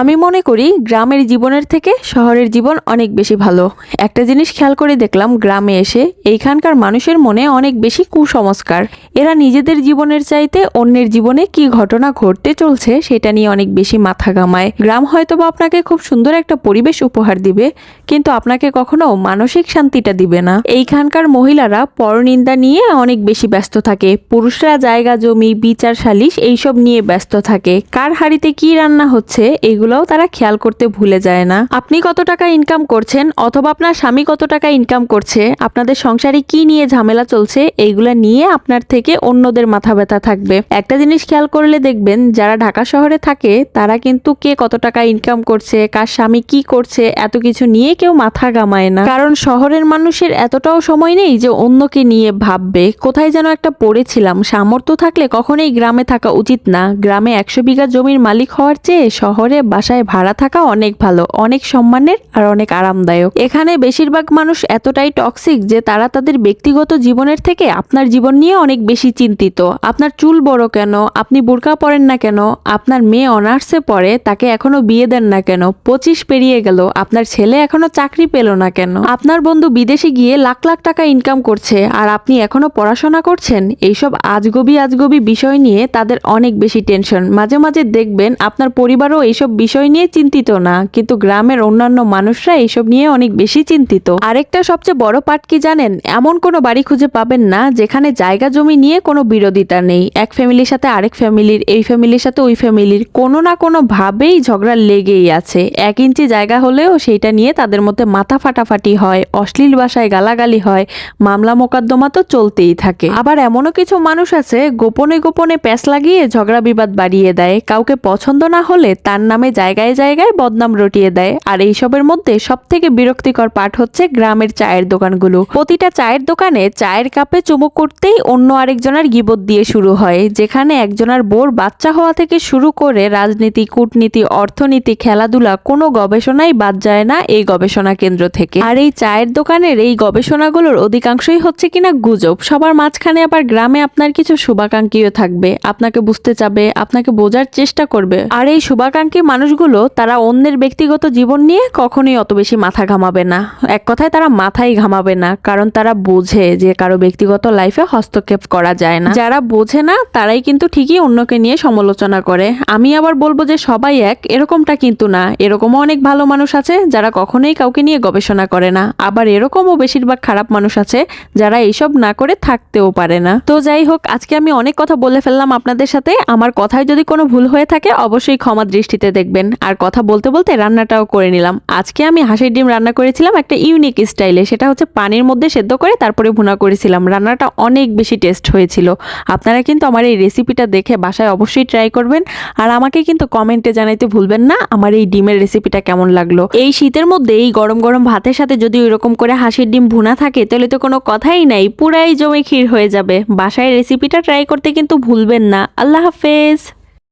আমি মনে করি গ্রামের জীবনের থেকে শহরের জীবন অনেক বেশি ভালো। একটা জিনিস খেয়াল করে দেখলাম, গ্রামে এসে এইখানকার মানুষের মনে অনেক বেশি কুসংস্কার। এরা নিজেদের জীবনের চাইতে অন্যের জীবনে কি ঘটনা ঘটতে চলছে সেটা নিয়ে অনেক বেশি মাথা ঘামায়। গ্রাম হয়তো বা আপনাকে খুব সুন্দর একটা পরিবেশ উপহার দিবে, কিন্তু আপনাকে কখনো মানসিক শান্তিটা দিবে না। এইখানকার মহিলারা পরনিন্দা নিয়ে অনেক বেশি ব্যস্ত থাকে। পুরুষরা জায়গা জমি, বিচার সালিশ এইসব নিয়ে ব্যস্ত থাকে। কার হাড়িতে কি রান্না হচ্ছে এগুলোও তারা খেয়াল করতে ভুলে যায় না। আপনি কত টাকা ইনকাম করছেন অথবা আপনার স্বামী কত টাকা ইনকাম করছে, আপনাদের সংসারে কি নিয়ে ঝামেলা চলছে, এইগুলা নিয়ে আপনার থেকে অন্যদের মাথা ব্যথা থাকবে। একটা জিনিস খেয়াল করলে দেখবেন, যারা ঢাকা শহরে থাকে, তারা কিন্তু কে কত টাকা ইনকাম করছে, কার স্বামী কি করছে, এত কিছু নিয়ে কেউ মাথা গামায় না। কারণ শহরের মানুষের এতটাও সময় নেই যে অন্যকে নিয়ে ভাববে, কোথায় যেন একটা পড়েছিলাম, সামর্থ্য থাকলে কখনোই গ্রামে থাকা উচিত না। গ্রামে একশো বিঘা জমির মালিক হওয়ার চেয়ে শহরে বাসায় ভাড়া থাকা অনেক ভালো, অনেক সম্মানের আর অনেক আরামদায়ক। এখানে বেশিরভাগ মানুষ এতটাই টক্সিক যে তারা তাদের ব্যক্তিগত জীবনের থেকে আপনার জীবন নিয়ে অনেক বেশি চিন্তিত। আপনার চুল বড় কেন? আপনি বোরকা পরেন না কেন? আপনার মেয়ে অনার্সে পড়ে, তাকে এখনও বিয়ে দেন না কেন? পঁচিশ পেরিয়ে গেল, আপনার ছেলে এখনও চাকরি পেল না কেন? আপনার বন্ধু বিদেশে গিয়ে লাখ লাখ টাকা ইনকাম করছে, আর আপনি এখনও পড়াশোনা করছেন? এইসব আজগবি আজগবি বিষয় নিয়ে তাদের অনেক বেশি টেনশন মাঝে মাঝে দেখবেন আপনার পরিবারও এইসব বিষয় নিয়ে চিন্তিত না, কিন্তু গ্রামের অন্যান্য মানুষরা এইসব নিয়ে অনেক বেশি চিন্তিত। আরেকটা সবচেয়ে বড় পার্ট কি জানেন? এমন কোনো বাড়ি খুঁজে পাবেন না, যেখানে জায়গা জমি নিয়ে কোনো বিরোধিতা নেই। এক ফ্যামিলির সাথে আরেক ফ্যামিলির, এই ফ্যামিলির সাথে ওই ফ্যামিলির কোনো না কোনো ভাবেই ঝগড়া লেগেই আছে। এক ইঞ্চি জায়গা হলেও সেইটা নিয়ে তাদের মধ্যে মাথা ফাটাফাটি হয়, অশ্লীল ভাষায় গালাগালি হয়, মামলা মোকদ্দমা তো চলতেই থাকে। আবার এমনও কিছু মানুষ আছে, গোপনে গোপনে প্যাঁচ লাগিয়ে ঝগড়া বিবাদ বাড়িয়ে দেয়। কাউকে পছন্দ না হলে তার নামে জায়গায় জায়গায় বদনাম রটিয়ে দেয়। আর এইসবের মধ্যে সব থেকে বিরক্তিকর পাঠ হচ্ছে গ্রামের চায়ের দোকানগুলো। প্রতিটা চায়ের দোকানে চায়ের কাপে চুমুক করতেই অন্য আরেকজনের গিবত দিয়ে শুরু হয়, যেখানে একজনের বোর বাচ্চা হওয়া থেকে শুরু করে রাজনীতি, কূটনীতি, অর্থনীতি, খেলাধুলা, কোনো গবেষণাই বাদ যায় না এই গবেষণা কেন্দ্র থেকে। আর এই চায়ের দোকানের এই গবেষণাগুলোর অধিকাংশই হচ্ছে কিনা গুজব। সবার মাঝখানে আবার গ্রামে আপনার কিছু শুভাকাঙ্ক্ষীও থাকবে। আপনাকে বুঝতে চাবে, আপনাকে বোঝার চেষ্টা করবে। আর এই শুভাকাঙ্ক্ষী মানুষগুলো তারা অন্যের ব্যক্তিগত জীবন নিয়ে কখনোই অত বেশি মাথা ঘামাবে না। এক কথায় তারা মাথাই ঘামাবে না, কারণ তারা বোঝে যে কারও ব্যক্তিগত লাইফে হস্তক্ষেপ করা যায় না। যারা বোঝে না, তারাই কিন্তু ঠিকই অন্যকে নিয়ে সমালোচনা করে। আমি আবার বলব যে সবাই এক, এরকমটা কিন্তু না। এরকমও অনেক ভালো মানুষ আছে যারা কখনোই কাউকে নিয়ে গবেষণা করে না। আবার এরকমও বেশিরভাগ খারাপ মানুষ আছে যারা এইসব না করে থাকতেও পারে না। তো যাই হোক, আজকে আমি অনেক কথা বলে ফেললাম আপনাদের সাথে। আমার কথায় যদি কোনো ভুল হয়ে থাকে, অবশ্যই ক্ষমা দৃষ্টিতে দেখবেন। আর কথা বলতে বলতে রান্নাটাও করে নিলাম। আজকে আমি হাঁসের ডিম রান্না করেছিলাম একটা ইউনিক স্টাইলে সেটা হচ্ছে পানির মধ্যে সেদ্ধ করে তারপরে ভুনা করেছিলাম। রান্নাটা অনেক বেশি টেস্ট হয়েছিল। আপনারা কিন্তু আমার এই রেসিপিটা দেখে বাসায় অবশ্যই ট্রাই করবেন। আর আমাকে কিন্তু কমেন্টে জানাইতে ভুলবেন না আমার এই ডিমের রেসিপিটা কেমন লাগল। এই শীতের মধ্যে এই গরম গরম ভাতের সাথে যদি ওইরকম করে হাঁসের ডিম ভুনা থাকে, তাহলে তো কোনো কথাই নাই। পুরাই জমে ক্ষীর হয়ে যাবে। বাসায় রেসিপিটা ট্রাই করতে কিন্তু ভুলবেন না। আল্লাহ হাফেজ।